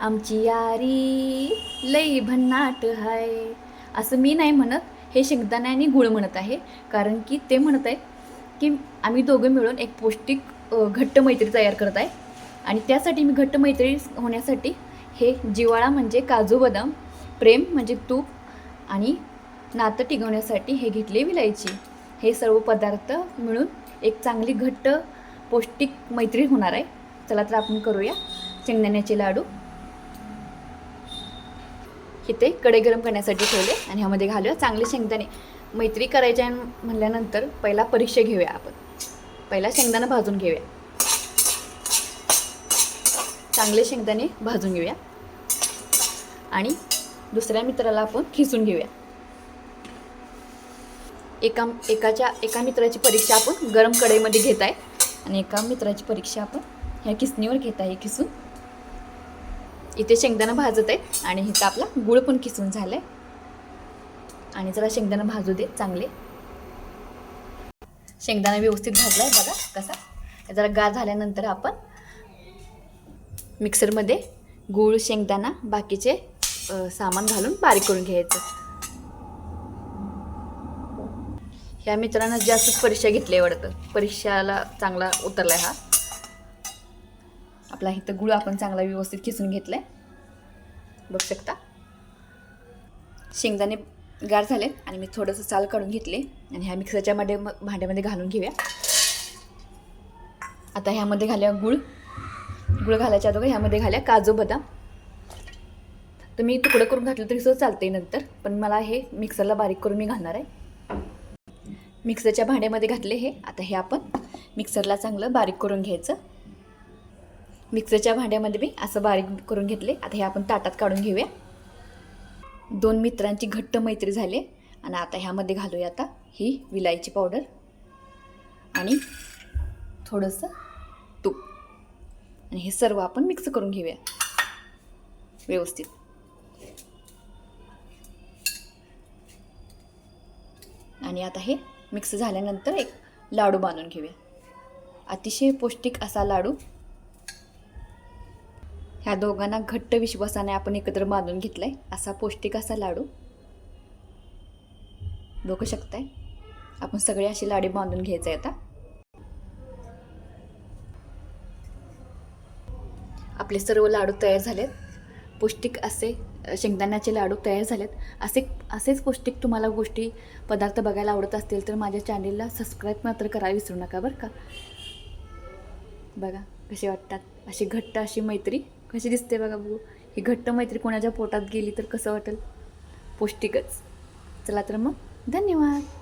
आमची यारी लई भन्नाट हाय. असं मी नाही म्हणत हे शेंगदाणे आणि गुळ म्हणत आहे. कारण की ते म्हणत आहे की आम्ही दोघं मिळून एक पौष्टिक घट्ट मैत्री तयार करत आहे. आणि त्यासाठी मी घट्ट मैत्री होण्यासाठी हे जिवाळा म्हणजे काजू बदाम प्रेम म्हणजे तूप आणि नातं टिकवण्यासाठी हे घेतले विलायची. हे सर्व पदार्थ मिळून एक चांगली घट्ट पौष्टिक मैत्री होणार आहे. चला तर आपण करूया शेंगदाण्याचे लाडू. इथे कढई गरम करण्यासाठी ठेवले आणि ह्यामध्ये घालूया चांगले शेंगदाणे. मैत्री करायच्या म्हणल्यानंतर पहिला परीक्षा घेऊया आपण. पहिला शेंगदाणा भाजून घेऊया. चांगले शेंगदाणे भाजून घेऊया. आणि दुसऱ्या मित्राला आपण खिसून घेऊया. एका एकाच्या एका मित्राची परीक्षा आपण गरम कढईमध्ये घेत आहे. आणि एका मित्राची परीक्षा आपण ह्या किसणीवर घेत आहे खिसून. इथे शेंगदाणा भाजत आहे आणि इथं आपला गुळ पण किसून झालं आहे आणि जरा शेंगदाणा भाजू दे चांगले. शेंगदाणा व्यवस्थित भाजला आहे बघा कसा. जरा गार झाल्यानंतर आपण मिक्सरमध्ये गूळ शेंगदाणा बाकीचे सामान घालून बारीक करून घ्यायचं. ह्या मित्रांना जास्तच परीक्षा घेतली आहे वाटतं. परीक्षाला चांगला उतरला आहे हा. आपला इथं गुळ आपण चांगला व्यवस्थित खिसून घेतला आहे बघू शकता. शेंगदाणे गार झाले आणि मी थोडंसं साल काढून घेतले. आणि ह्या मिक्सरच्या मध्ये भांड्यामध्ये घालून घेऊया. आता ह्यामध्ये घाल्या गुळ. गुळ घालायच्या अगोदर ह्यामध्ये घाल्या काजू बदाम. तर मी तुकडं करून घातलं तरी सुद्धा चालते नंतर पण मला हे मिक्सरला बारीक करून मी घालणार आहे. मिक्सरच्या भांड्यामध्ये घातले हे. आता हे आपण मिक्सरला चांगलं बारीक करून घ्यायचं. मिक्सरच्या भांड्यामध्ये मी असं बारीक करून घेतले. आता हे आपण ताटात काढून घेऊया. दोन मित्रांची घट्ट मैत्री झाली. आणि आता ह्यामध्ये घालूया आता ही विलायची पावडर आणि थोडंसं तूप. आणि हे सर्व आपण मिक्स करून घेऊया. व्यवस्थित. आणि आता हे मिक्स झाल्यानंतर एक लाडू बांधून घेऊया. अतिशय पौष्टिक असा लाडू. ह्या दोघांना घट्ट विश्वासाने आपण एकत्र बांधून घेतलाय. असा पौष्टिक असा लाडू. बघू शकताय? आपण सगळे असे लाडू बांधून घ्यायचे आता. आपले सर्व लाडू तयार झालेत. पौष्टिक असे शेंगदाण्याचे लाडू तयार झालेत. असे असेच पौष्टिक तुम्हाला गोष्टी पदार्थ बघायला आवडत असतील तर माझ्या चॅनेलला सबस्क्राईब मात्र करायला विसरू नका बरं का? बघा कसे वाटतात अशी घट्ट अशी मैत्री. कशी दिसते बघा बघू. ही घट्ट मैत्री कोणाच्या पोटात गेली तर कसं वाटेल? पौष्टिकच. चला तर मग. धन्यवाद.